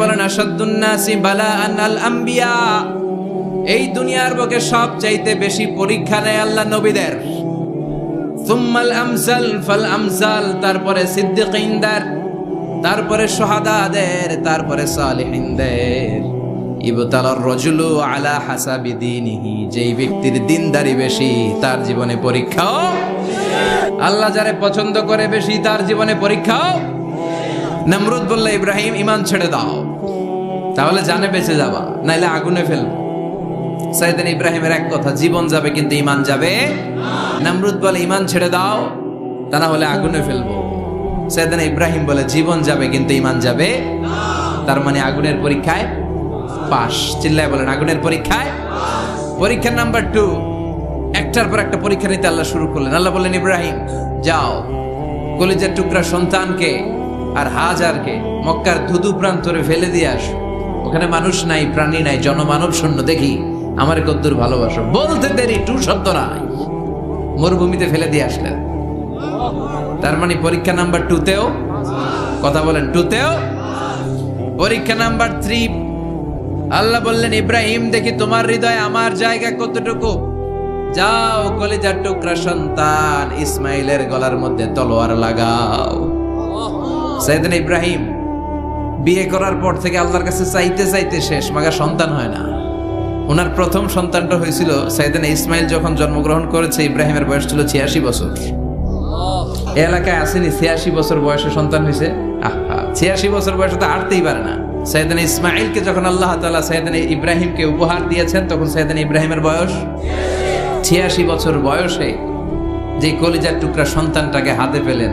বলেন আসাদুন্নাসি বালা আনাল আম্বিয়া এই দুনিয়ার বুকে বেশি পরীক্ষা নেয় আল্লাহ নবীদের। সুম্মাল আমসাল ফাল আমসাল, তারপরে সিদ্দিকিনদের, তারপরে সোহাদাদের, তারপরে রজুলু আলা হাসাবি দীনিহি, যেই ব্যক্তির দিনদারি বেশি, তার জীবনে পরীক্ষাও। আল্লাহ যারে পছন্দ করে বেশি, তার জীবনে পরীক্ষাও। নমরুদ বললে, ইব্রাহিম ইমান ছেড়ে দাও। তাহলে জানে বেঁচে যাবা, নাইলে আগুনে ফেলব। সাইদিন ইব্রাহিমের এক কথা, জীবন যাবে কিন্তু ইমান যাবে নমরুদ বলে ইমান ছেড়ে দাও, তা না হলে আগুনে ফেলব। সাইদিন ইব্রাহিম বলে, জীবন যাবে কিন্তু ইমান যাবে তার মানে আগুনের পরীক্ষায় পাশ। চিল্লায় বলেন, আগুনের পরীক্ষায় পরীক্ষা নাম্বার টু। একটার পর একটা পরীক্ষা নিতে আল্লাহ শুরু করলেন। আল্লাহ বললেন, ইব্রাহিম, যাও। কলিজার টুকরা সন্তানকে আর হাজারকে মক্কার ধুধু প্রান্তরে ফেলে দিয়ে আস। ওখানে মানুষ নাই, প্রাণী নাই, জনমানব শূন্য দেখি, আমার কদ্দুর ভালোবাসো। বলতে দেরি, টু শব্দ নাই। মরুভূমিতে ফেলে দিয়ে আসলেন। তার মানে পরীক্ষা নাম্বার টুতেও? কথা বলেন, টুতেও? পরীক্ষা নাম্বার থ্রি। আল্লাহ বললেন, ইব্রাহিম, দেখি তোমার হৃদয় আমার জায়গা কতটুকু? যাও, কলিজার টুকরা সন্তান, ইসমাইলের গলার মধ্যে তলোয়ার লাগাও। সাইদিন ইব্রাহিম, বিয়ে করার পর থেকে আল্লাহর কাছে চাইতে চাইতে শেষ, মাগা সন্তান হয় না। ওনার প্রথম সন্তানটা হয়েছিল সাইদিন ইসমাইল, যখন জন্মগ্রহণ করেছে, ইব্রাহিমের বয়স ছিল ছিয়াশি বছর। এলাকায় আসেনি, ছিয়াশি বছর বয়সে সন্তান হয়েছে। আহা, ছিয়াশি বছর বয়সে তো হাঁটতেই পারে না। সৈয়দান ইসমাইলকে যখন আল্লাহ তালা সৈয়দান ইব্রাহিমকে উপহার দিয়েছেন, তখন সৈয়দান ইব্রাহিমের বয়স ছিয়াশি বছর বয়সে যে কলিজার টুকরা সন্তানটাকে হাতে পেলেন।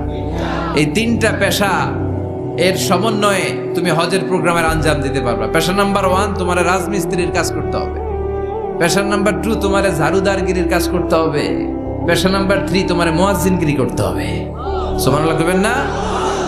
এই তিনটা পেশা এর সমন্বয়ে তুমি হজের প্রোগ্রামের আঞ্জাম দিতে পারবা। পেশা নাম্বার ওয়ান তোমার রাজমিস্ত্রির কাজ করতে হবে। পেশা নাম্বার টু তোমার ঝাড়ুদারগিরির কাজ করতে হবে। পেশা নাম্বার থ্রি তোমার মোয়াজিনগিরি করতে হবে। সমান লাগবেন না?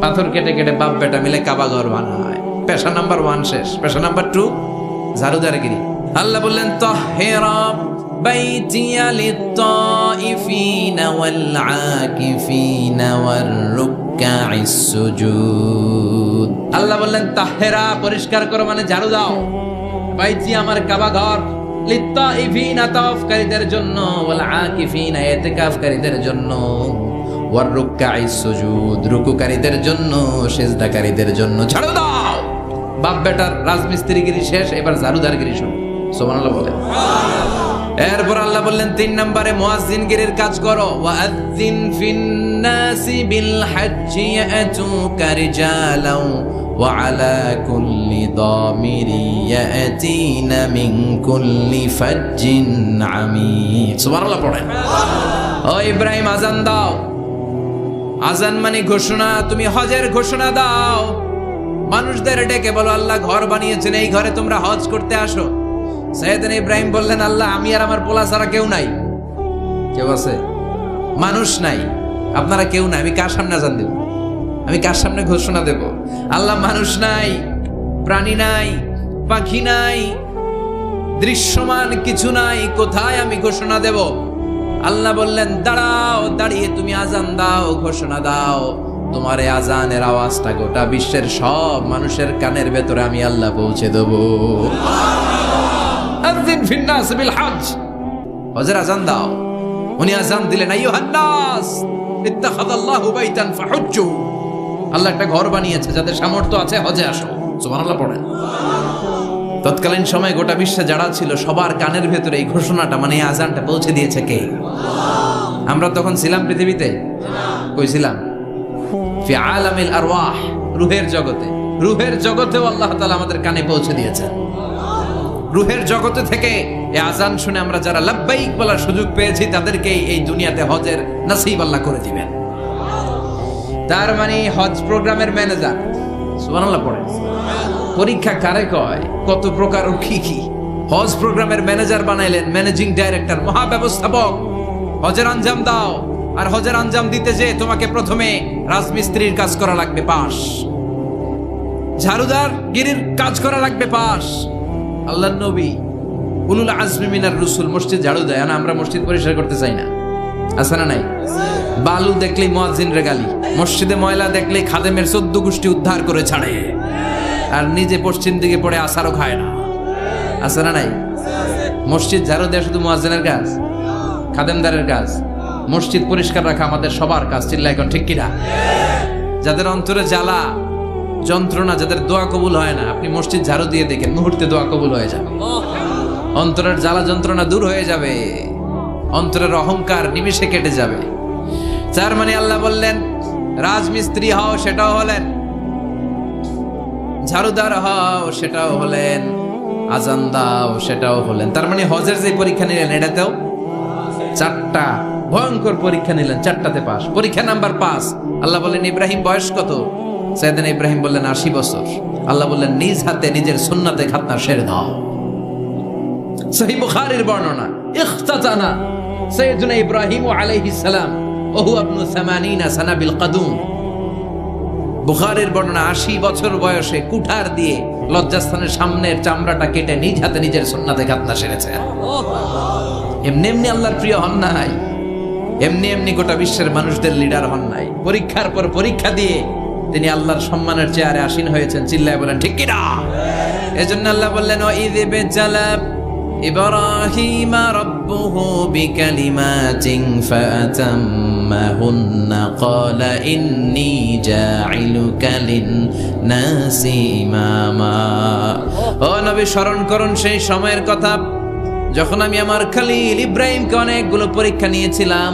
পাথর কেটে কেটে বাপ বেটা মিলে কাবা ঘর বানায়। পেশা নাম্বার ওয়ান শেষ। পেশা নাম্বার টু ঝাড়ুদারগিরি। আল্লাহ বললেন, তাহেরা বাইতিয়া লিত্তাইফিনা ওয়াল আকিফিনা ওয়ার রুকাইস সুজুদ। আল্লাহ বললেন, তাহেরা পরিষ্কার করো মানে ঝাড়ু দাও। বাইতি আমার কাবা ঘর। লিত্তাইফিনা তাওয়াফকারীদের জন্য ওয়াল আকিফিনা ইতিকাফকারীদের জন্য। ওয়ার রুক্কাই সুজুদ, রুকুকারীদের জন্য, সেজদাকারীদের জন্য। ছাড়ো দাও! বাপ বেটার রাজমিস্ত্রিগিরি শেষ, এবার জারুদারগিরি শুরু সোমানাল্লাহ বলে এরপর আল্লাহ বললেন, তিন নম্বরে গিরির কাজ করো। ওয়াজ্জিন ফিন্নাসি বিল হাজ্জি ইয়াতুকা রিজালাও, ওয়া আলা কুল্লি দামিরি ইয়াতিনা মিন কুল্লি ফাজ্জিন আমীক সুবহানাল্লাহ পড়েন। ও ইব্রাহিম আজান দাও। আজান মানে ঘোষণা, তুমি হজের ঘোষণা দাও। মানুষদের ডেকে বলো, আল্লাহ ঘর বানিয়েছেন, এই ঘরে তোমরা হজ করতে আসো। সৈয়দিন ইব্রাহিম বললেন, আল্লাহ, আমি আর আমার পোলা ছাড়া কেউ নাই। কেউ আছে? মানুষ নাই। আপনারা কেউ নাই, আমি কার সামনে আজান দেব? আমি কার সামনে ঘোষণা দেব? আল্লাহ মানুষ নাই, প্রাণী নাই, পাখি নাই, দৃশ্যমান কিছু নাই, কোথায় আমি ঘোষণা দেব? আল্লাহ বললেন দাঁড়াও দাঁড়িয়ে তুমি আজান দাও ঘোষণা দাও। তোমার এই আজানের আওয়াজটা গোটা বিশ্বের সব মানুষের কানের ভেতরে আমি আল্লাহ পৌঁছে দেবো। হজের আজান দাও। উনি আজান দিলেন আল্লাহ একটা ঘর বানিয়েছে যাদের সামর্থ্য আছে হজে আসো। সুবহানাল্লাহ পড়েন। তৎকালীন সময় গোটা বিশ্বে যারা ছিল, সবার কানের ভেতরে এই ঘোষণাটা মানে এই আজানটা পৌঁছে দিয়েছে কে? আমরা তখন ছিলাম পৃথিবীতে? কই ছিলাম? ফি আলামিল আরওয়াহ, রুহের জগতে। রুহের জগতেও আল্লাহ আমাদের কানে পৌঁছে দিয়েছেন। রুহের জগতে থেকে এই আজান শুনে আমরা যারা লাব্বাইক বলার সুযোগ পেয়েছি তাদেরকে এই দুনিয়াতে হজের নসিব আল্লাহ করে দিবেন। তার মানে হজ প্রোগ্রামের ম্যানেজার। সুবহানাল্লাহ পড়ে। পরীক্ষা কারে কয়? কত প্রকার ও কি কি? হজ প্রোগ্রামের ম্যানেজার বানাইলেন ম্যানেজিং ডাইরেক্টর, মহাব্যবস্থাপক। হজের আঞ্জাম দাও, আর হজের আঞ্জাম দিতে যে তোমাকে প্রথমে রাজমিস্ত্রির কাজ করা লাগবে পাশ ঝাড়ুদার গিরির কাজ করা লাগবে পাশ আল্লাহ নবী উলুল আজমি মিনার রসুল মসজিদ ঝাড়ু দেয়, না, আমরা মসজিদ পরিষ্কার করতে চাই না। আছে না নাই? বালু দেখলেই মুয়াজ্জিন রেগালি মসজিদে ময়লা দেখলেই খাদেমের চোদ্দ গোষ্ঠী উদ্ধার করে ছাড়ে। আর নিজে পশ্চিম দিকে পড়ে আসারও খায় না। আছে না নাই? মসজিদ ঝাড়ু দেওয়া শুধু মুয়াজ্জিনের কাজ? খাদেমদারের কাজ? মসজিদ পরিষ্কার রাখা আমাদের সবার কাজ চিল্লা এখন ঠিক কিনা? যাদের অন্তরে জ্বালা, যন্ত্রণা, যাদের দোয়া কবুল হয় না, আপনি মসজিদ ঝাড়ু দিয়ে দেখেন, মুহূর্তে দোয়া কবুল হয়ে যাবে। অন্তরের জ্বালা, যন্ত্রণা দূর হয়ে যাবে। অন্তরের অহংকার নিমিষে কেটে যাবে। তার মানে আল্লাহ বললেন, রাজমিস্ত্রি হও, সেটাও হলেন। ঝাড়ুদার হও সেটাও হলেন, আজান দাও সেটাও হলেন। তার মানে হজের যে পরীক্ষা নিলেন এটাতেও চারটা, ভয়ঙ্কর পরীক্ষা নিলেন, চারটাতে পাস। পরীক্ষা নাম্বার পাস আল্লাহ বললেন, ইব্রাহিম, বয়স কত? সাইদান ইব্রাহিম বললেন, আশি বছর। আল্লাহ বললেন, নিজ হাতে, নিজের সুন্নাতে খাতনা সেরে দাও। সহি বুখারীর বর্ণনা, ইখতাতানা সাইয়্যিদুনা ইব্রাহিম আলাইহিস সালাম, ওহু আবনু 80 সানা বিল কাদুম। বুখারের বর্ণনা, আশি বছর বয়সে কুঠার দিয়ে লজ্জাস্থানের সামনের চামড়াটা কেটে নিজ হাতে নিজের সুন্নাতে খাতনা সেরেছে। এমনি এমনি আল্লাহর প্রিয় হন নাই। এমনি এমনি গোটা বিশ্বের মানুষদের লিডার হন নাই। পরীক্ষার পর পরীক্ষা দিয়ে তিনি আল্লাহর সম্মানের চেয়ারে আসীন হয়েছেন। চিল্লায় বলেন, ঠিক কিনা এজন্য আল্লাহ বললেন ও ঈদ إبراهيم ربه بكلمات فأتمهن قال إني جاعلك للناس إماما ও নবী স্মরণ করুন সেই সময়ের কথা যখন আমি আমার খালিল ইব্রাহিমকে অনেকগুলো পরীক্ষা নিয়েছিলাম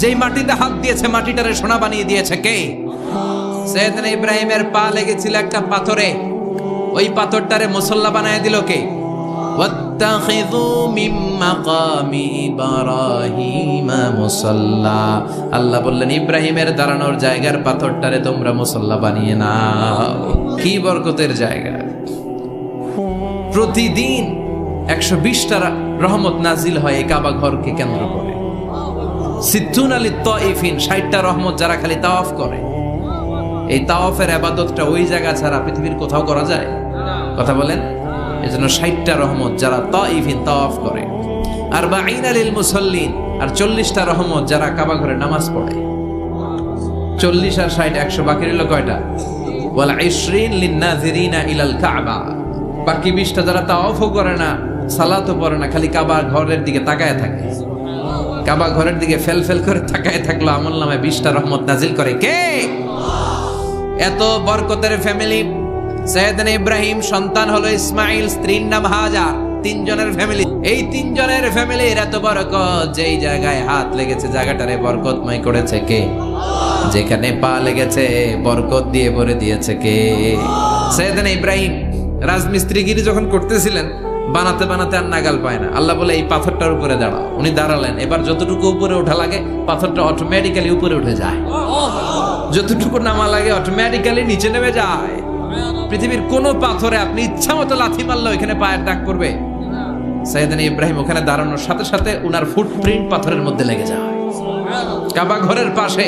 যেই মাটিতে হাত দিয়েছে, মাটিটারে সোনা বানিয়ে দিয়েছে কে? সৈয়দিন ইব্রাহিমের পা লেগেছিল একটা পাথরে। ওই পাথরটারে মুসল্লা বানিয়ে দিল কে? আল্লাহ বললেন, ইব্রাহিমের দাঁড়ানোর জায়গার পাথরটারে তোমরা মুসল্লা বানিয়ে না কি বরকতের জায়গা। প্রতিদিন একশো বিশটা রহমত নাজিল হয় এই কাবা ঘরকে কেন্দ্র করে। সিদ্ধুন আলী তইফিন ষাটটা রহমত যারা খালি তাওয়াফ করে। এই তাওয়াফের আবাদতটা ওই জায়গা ছাড়া পৃথিবীর কোথাও করা যায়? কথা বলেন? এই জন্য ষাটটা রহমত যারা তইফিন তাওয়াফ করে। আর বা আইন আলিল মুসল্লিন, আর চল্লিশটা রহমত যারা কাবা ঘরে নামাজ পড়ে। চল্লিশ আর ষাট একশো বাকি রইল কয়টা? বলা ইসরিন লিন্নাজিরিনা ইলাল কাবা। বাকি বিশটা যারা তাওয়াফও করে না, সালাতও পড়ে না, খালি কাবা ঘরের দিকে তাকায় থাকে। কাবা ঘরের দিকে ফেল ফেল করে তাকায় থাকল আমল নামে বিশটা রহমত নাজিল করে। কে? এত বরকতের ফ্যামিলি সৈয়দন ইব্রাহিম, সন্তান হলো ইসমাইল, স্ত্রীর নাম হাজার। তিনজনের ফ্যামিলি এই তিনজনের ফ্যামিলির এত বরকত, যেই জায়গায় হাত লেগেছে, জায়গাটারে বরকতময় করেছে কে? যেখানে পা লেগেছে, বরকত দিয়ে ভরে দিয়েছে কে? সৈয়দন ইব্রাহিম, রাজমিস্ত্রিগিরি যখন করতেছিলেন বানাতে বানাতে আর নাগাল পায় না। আল্লাহ বলে, এই পাথরটার উপরে দাঁড়াও। উনি দাঁড়ালেন। এবার যতটুকু উপরে ওঠা লাগে, পাথরটা অটোমেটিক্যালি উপরে উঠে যায়। যতটুকু নামা লাগে অটোমেটিক্যালি নিচে নেমে যায়। পৃথিবীর কোন পাথরে আপনি ইচ্ছা মতো লাথি মারলে ওইখানে পায়ের ডাক করবে সাইদান ইব্রাহিম ওখানে দাঁড়ানোর সাথে সাথে উনার ফুটপ্রিন্ট পাথরের মধ্যে লেগে যায়। কাবা ঘরের পাশে